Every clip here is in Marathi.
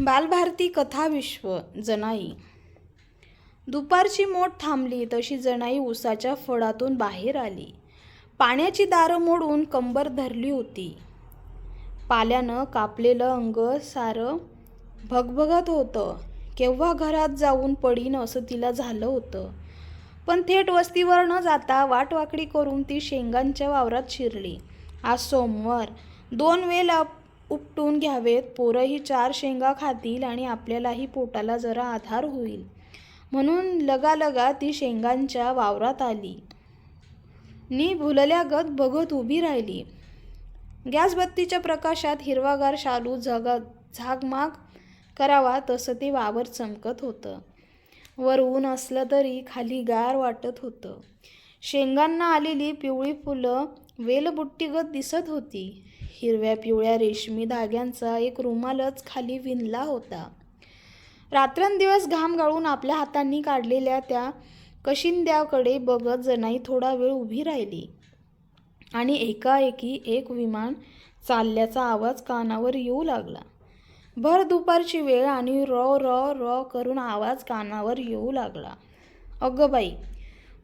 बालभारती कथाविश्व जनाई. दुपारची मोठ थांबली तशी जनाई उसाच्या फळातून बाहेर आली. पाण्याची दारं मोडून कंबर धरली होती. पाल्यानं कापलेलं अंग सारं भगभगत होतं. केव्हा घरात जाऊन पडीन असं तिला झालं होतं. पण थेट वस्तीवर न जाता वाटवाकडी करून ती शेंगांच्या वावरात शिरली. आज सोमवार. दोन वेला उपटून घ्यावेत. पोरंही चार शेंगा खातील आणि आपल्यालाही पोटाला जरा आधार होईल. म्हणून लगालगा ती शेंगांच्या वावरात आली. नी भुलल्यागत बघत उभी राहिली. गॅसबत्तीच्या प्रकाशात हिरवागार शालू झगा झागमाग करावा तसं ते वावर चमकत होतं. वर ऊन असलं तरी खाली गार वाटत होतं. शेंगांना आलेली पिवळी फुलं वेलबुट्टीगत दिसत होती. हिरव्या पिवळ्या रेशमी धाग्यांचा एक रुमालच खाली विणला होता. रात्रंदिवस घाम गाळून आपल्या हातांनी काढलेल्या त्या कशिंद्याकडे बघत जनाई थोडा वेळ उभी राहिली. आणि एकाएकी एक विमान चालल्याचा आवाज कानावर येऊ लागला. भर दुपारची वेळ आणि रॉ रॉ रॉ करून आवाज कानावर येऊ लागला. अगं बाई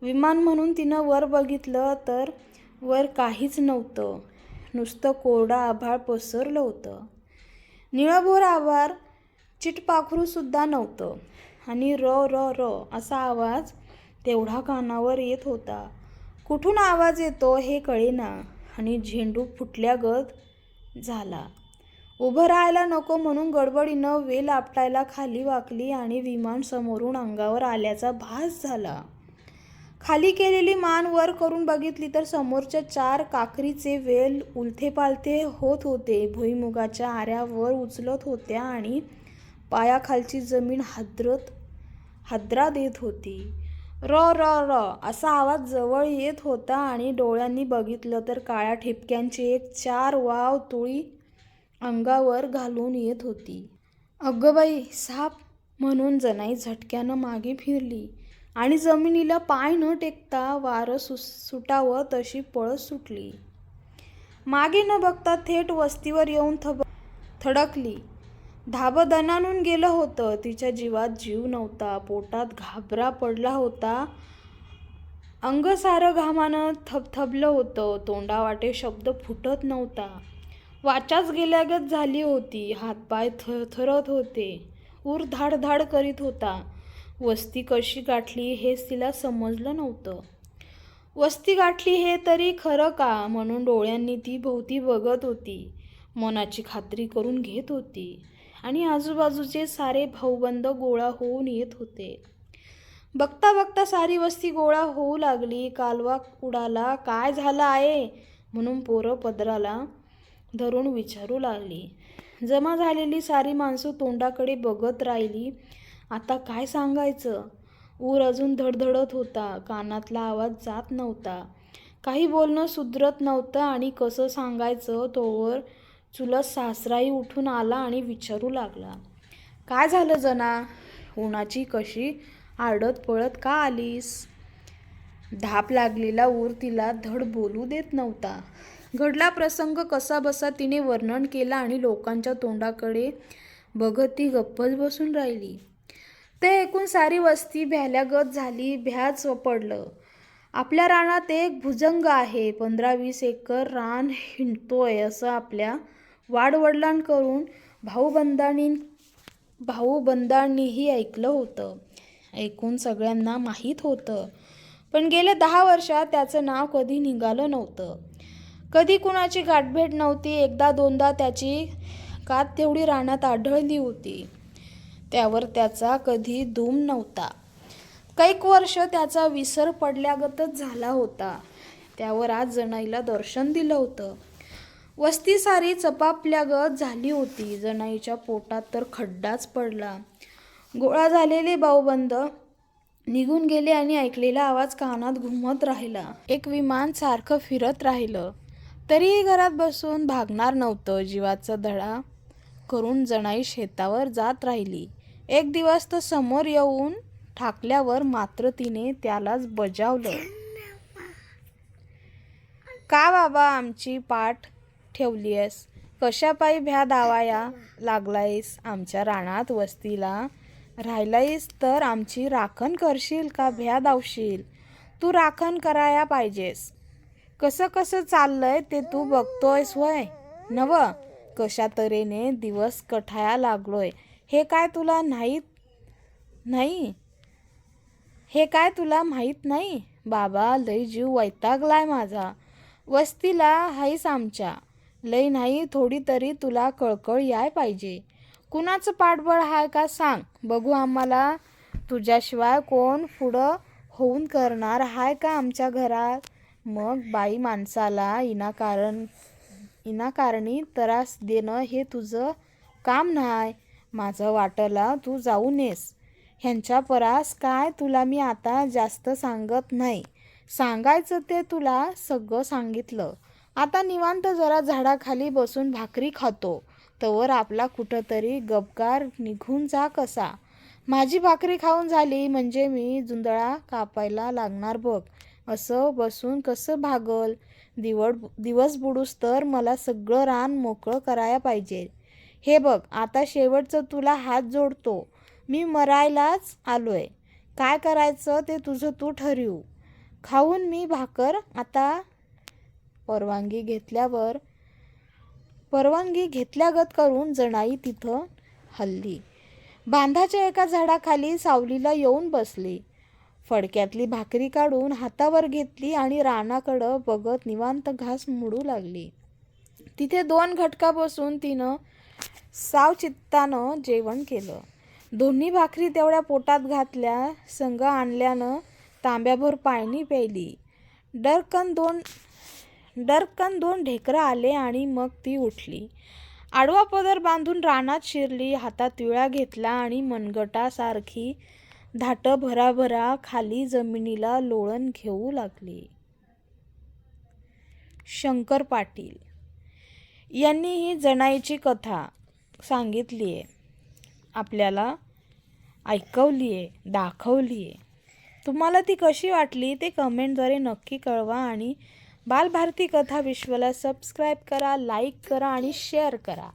विमान म्हणून तिनं वर बघितलं तर वर काहीच नव्हतं. नुसतं कोरडं आभाळ पसरलं होतं. निळभोर आभार चिटपाखरूसुद्धा नव्हतं. आणि र र र असा आवाज तेवढा कानावर येत होता. कुठून आवाज येतो हे कळेना. आणि झेंडू फुटल्यागत झाला. उभं राहायला नको म्हणून गडबडीनं वेल आपटायला खाली वाकली आणि विमान समोरून अंगावर आल्याचा भास झाला. खाली केलेली मान वर करून बघितली तर समोरच्या चार काकरीचे वेल उलथेपालथे होत होते. भुईमुगाच्या आऱ्यावर उचलत होत्या आणि पायाखालची जमीन हादरत हादरा देत होती. र र र असा आवाज जवळ येत होता आणि डोळ्यांनी बघितलं तर काळ्या ठिपक्यांची एक चार वाव तुळी अंगावर घालून येत होती. अगं बाई साप म्हणून जनाई झटक्यानं मागे फिरली. आणि जमिनीला पाय न टेकता वारं सु सुटावं तशी पळत सुटली. मागे न बघता थेट वस्तीवर येऊन थब थडकली. धाबं दणानून गेलं होतं. तिच्या जीवात जीव नव्हता. पोटात घाबरा पडला होता. अंग सारं घामानं थबथबलं होतं. तोंडावाटे शब्द फुटत नव्हता. वाचाच गेल्यागत झाली होती. हातपाय थरथरत होते. ऊर धाडधाड करीत होता. वस्ती कशी गाठली हेच तिला समजलं नव्हतं. वस्ती गाठली हे तरी खरं का? म्हणून डोळ्यांनी ती भोवती बघत होती. मनाची खात्री करून घेत होती. आणि आजूबाजूचे सारे भाऊबंद गोळा होऊन येत होते. बघता बघता सारी वस्ती गोळा होऊ लागली. कालवा उडाला काय झालं आहे? म्हणून पोरं पदराला धरून विचारू लागली. जमा झालेली सारी माणसं तोंडाकडे बघत राहिली. आता काय सांगायचं? ऊर अजून धडधडत होता. कानातला आवाज जात नव्हता. काही बोलणं सुधरत नव्हतं आणि कसं सांगायचं तोवर चुलत सासराही उठून आला आणि विचारू लागला. काय झालं जना? उन्हाची कशी आडत पळत का आलीस? धाप लागलेला ऊर तिला धड बोलू देत नव्हता. घडला प्रसंग कसा बसा तिने वर्णन केला आणि लोकांच्या तोंडाकडे बघत ती गप्पच बसून राहिली. ते ऐकून सारी वस्ती भ्याल्यागत झाली भ्याच पडलं. आपल्या रानात एक भुजंग आहे पंधरा वीस एकर रान हिंडतोय असं आपल्या वाडवडिलांकडून भाऊबंदांनी भाऊबंदांनीही ऐकलं होतं. ऐकून सगळ्यांना माहीत होतं. पण गेल्या दहा वर्षात त्याचं नाव कधी निघालं नव्हतं. कधी कुणाची गाठभेट नव्हती एकदा दोनदा त्याची कात तेवढी रानात आढळली होती. त्यावर त्याचा कधी धूम नव्हता. कैक वर्ष त्याचा विसर पडल्यागतच झाला होता. त्यावर आज जणाईला दर्शन दिलं होतं. वस्ती सारी चपापल्यागत झाली होती. जणाईच्या पोटात तर खड्डाच पडला. गोळा झालेले बाऊबंद निघून गेले आणि ऐकलेला आवाज कानात घुमत राहिला. एक विमान सारखं फिरत राहिलं. तरीही घरात बसून भागणार नव्हतं. जीवाचा धडा करून जणाई शेतावर जात राहिली. एक दिवस तर समोर येऊन ठाकल्यावर मात्र तिने त्यालाच बजावलं. का बाबा आमची पाठ ठेवली आहेस कशापायी भ्या दावाया लागलायस? आमच्या रानात वस्तीला राहिलायस तर आमची राखण करशील का? भ्या दावशील. तू राखण कराया पाहिजेस. कसं कसं चाललंय ते तू बघतोयस वय? नव कशा तऱ्हेने दिवस कठाया लागलोय? हे काय तुला नाही नाही? हे काय तुला माहीत नाही? बाबा लय जीव वैतागलाय माझा. वस्तीला हाईस आमच्या. लय नाही थोडी तरी तुला कळकळ याय पाहिजे. कुणाचं पाठबळ हाय का सांग? बघू आम्हाला. तुझ्याशिवाय कोण पुढं होऊन करणार हाय का आमच्या घरात? मग बाई माणसाला इनाकारण इनाकारणी त्रास देणं हे तुझं काम नाही माझं वाटलं तू जाऊ नेस. ह्यांच्या परास काय तुला मी आता जास्त सांगत नाही. सांगायचं ते तुला सगळं सांगितलं. आता निवांत जरा झाडाखाली बसून भाकरी खातो. तवर आपला कुठंतरी गपकार निघून जा कसा. माझी भाकरी खाऊन झाली म्हणजे मी जुंदळा कापायला लागणार बघ. असं बसून कसं भागल? दिवड दिवस बुडूस तर मला सगळं रान मोकळं करायला पाहिजे. हे बघ आता शेवटचं तुला हात जोडतो. मी मरायलाच आलोय. काय करायचं ते तुझं तू ठरवू. खाऊन मी भाकर. आता परवानगी घेतल्यावर परवानगी घेतल्यागत करून जणाई तिथं हल्ली. बांधाच्या एका झाडाखाली सावलीला येऊन बसली. फडक्यातली भाकरी काढून हातावर घेतली आणि रानाकडं बघत निवांत घास मुडू लागली. तिथे दोन घटका बसून तिनं सावचित्तानं जेवण केलं. दोन्ही भाकरी तेवढ्या पोटात घातल्या संग आणल्यानं तांब्याभर पाणी प्यायली. डरकन दोन डरकन दोन ढेकरं आले आणि मग ती उठली. आडवा पदर बांधून रानात शिरली हातात विळा घेतला आणि मनगटासारखी धाटं भराभरा खाली जमिनीला लोळण घेऊ लागली. शंकर पाटील यांनी ही जणाईची कथा सांगितली आहे आपल्याला ऐकवली आहे दाखवली आहे तुम्हाला ती कशी वाटली ते कमेंटद्वारे नक्की कळवा आणि बालभारती कथा विश्वला सबस्क्राईब करा लाईक करा आणि शेअर करा.